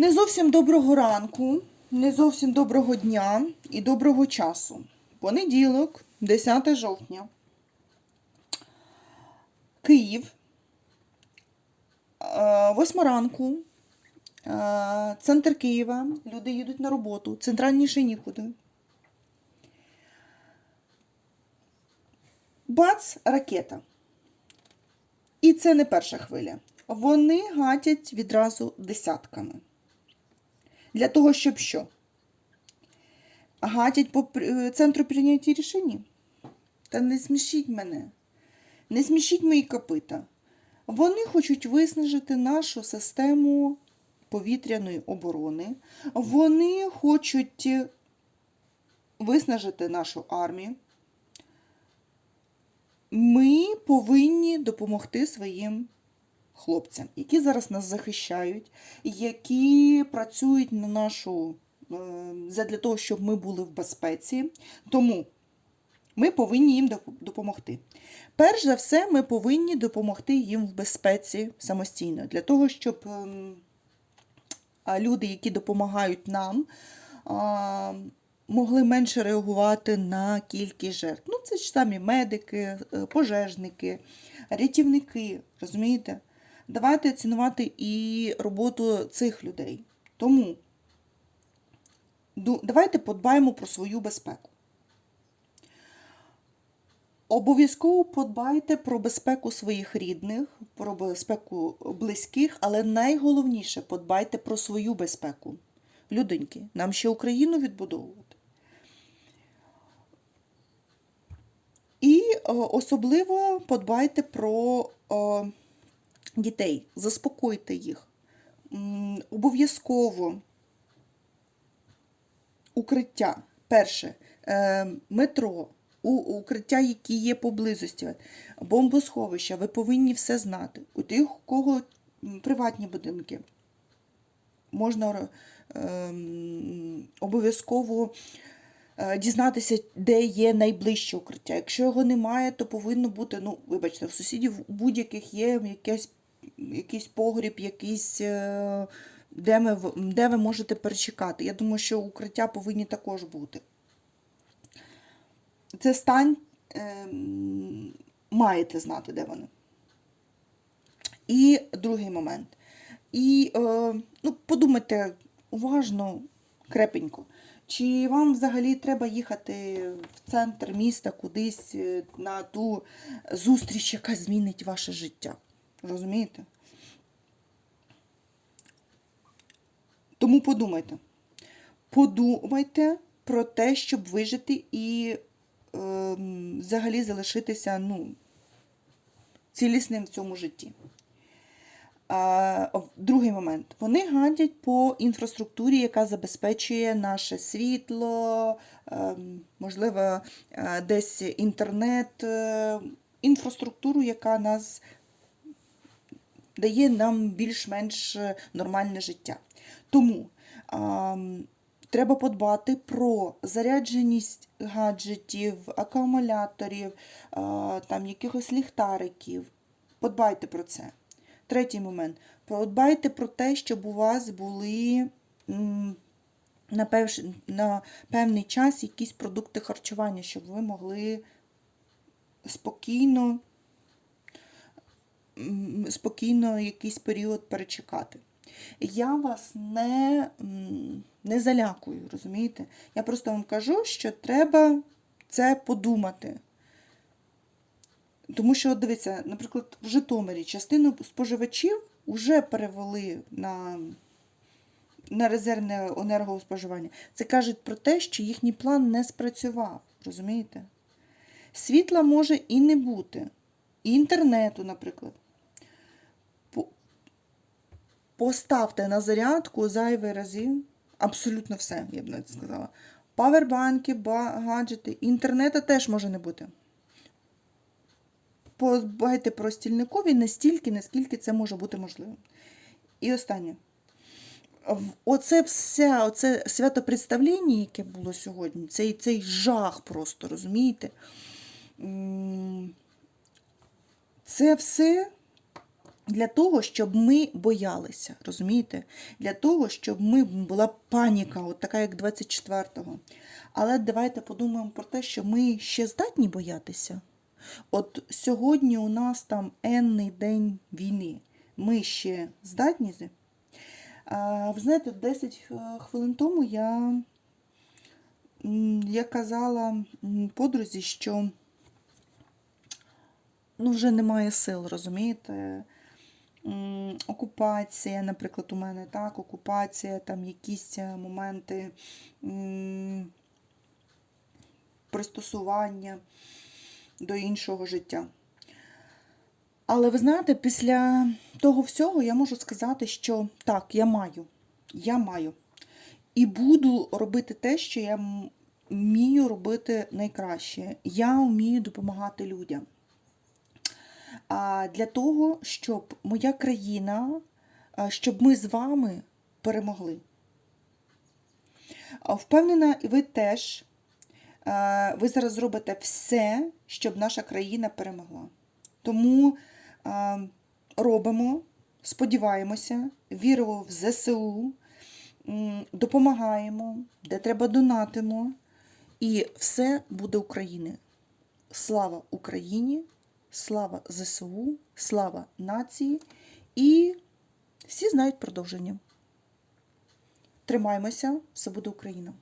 Не зовсім доброго ранку, не зовсім доброго дня і доброго часу. Понеділок, 10 жовтня. Київ. Е, Восьма ранку. Е, Центр Києва. Люди їдуть на роботу. Центральніше нікуди. Бац, ракета. І це не перша хвиля. Вони гатять відразу десятками. Для того, щоб що? Гатять по е, центру прийняття рішень? Та не смішіть мене. Не смішіть мої копита. Вони хочуть виснажити нашу систему повітряної оборони. Вони хочуть е, виснажити нашу армію. Ми повинні допомогти своїм хлопцям, які зараз нас захищають, які працюють на нашу е, задля того, щоб ми були в безпеці. Тому ми повинні їм допомогти. Перш за все, ми повинні допомогти їм в безпеці самостійно, для того, щоб ем, люди, які допомагають нам, могли менше реагувати на кількість жертв. Ну, це ж самі медики, е, пожежники, рятівники, розумієте? Давайте цінувати і роботу цих людей. Тому давайте подбаємо про свою безпеку. Обов'язково подбайте про безпеку своїх рідних, про безпеку близьких, але найголовніше подбайте про свою безпеку. Людоньки, нам ще Україну відбудовувати. І е, особливо подбайте про е, дітей, заспокойте їх. Обов'язково укриття. Перше, е, метро, укриття, які є поблизості, бомбосховища, ви повинні все знати. У тих, у кого приватні будинки, можна ем, обов'язково е, дізнатися, де є найближче укриття. Якщо його немає, то повинно бути, ну, вибачте, в сусідів у будь-яких є якесь, якийсь погріб, якийсь. е, Де, ми, де ви можете перечекати. Я думаю, що укриття повинні також бути. Це стань, ем, маєте знати, де вони. І другий момент. І е, ну, подумайте уважно, крепенько, чи вам взагалі треба їхати в центр міста кудись е, на ту зустріч, яка змінить ваше життя. Розумієте? Тому подумайте. Подумайте про те, щоб вижити і ем, взагалі залишитися ну, цілісним в цьому житті. В- другий момент. Вони гадять по інфраструктурі, яка забезпечує наше світло, ем, можливо, е, десь інтернет, е, інфраструктуру, яка нас дає нам більш-менш е, нормальне життя. Тому ам, треба подбати про зарядженість гаджетів, акумуляторів, а, там якихось ліхтариків. Подбайте про це. Третій момент. Подбайте про те, щоб у вас були на, певш... на певний час якісь продукти харчування, щоб ви могли спокійно, спокійно якийсь період перечекати. Я вас не, не залякую, розумієте? Я просто вам кажу, що треба це подумати. Тому що, дивіться, наприклад, в Житомирі частину споживачів вже перевели на, на резервне енергоспоживання. Це кажуть про те, що їхній план не спрацював. Розумієте? Світла може і не бути. І інтернету, наприклад. По- Поставте на зарядку зайвий разів абсолютно все, я б навіть сказала. Павербанки, гаджети, інтернету теж може не бути. Подбайте про стільникові настільки, наскільки це може бути можливим. І останнє. Оце все, оце святопредставлення, яке було сьогодні, цей, цей жах просто, розумієте? Це все для того, щоб ми боялися, розумієте? Для того, щоб ми була паніка, от така як 24-го. Але давайте подумаємо про те, що ми ще здатні боятися. От сьогодні у нас там енний день війни. Ми ще здатні. А, ви знаєте, 10 е, хвилин тому я, я казала подрузі, що ну, вже немає сил, розумієте? Окупація, наприклад, у мене так, окупація, там якісь е, моменти пристосування до іншого життя. Але ви знаєте, після того всього я можу сказати, що так, я маю. Я маю. І буду робити те, що я вмію робити найкраще. Я вмію допомагати людям. Для того, щоб моя країна, щоб ми з вами перемогли. Впевнена, і ви теж. Ви зараз зробите все, щоб наша країна перемогла. Тому робимо, сподіваємося, віримо в ЗСУ, допомагаємо, де треба донатимо. І все буде України. Слава Україні! Слава ЗСУ, слава нації. І всі знають продовження. Тримаймося, все буде Україна!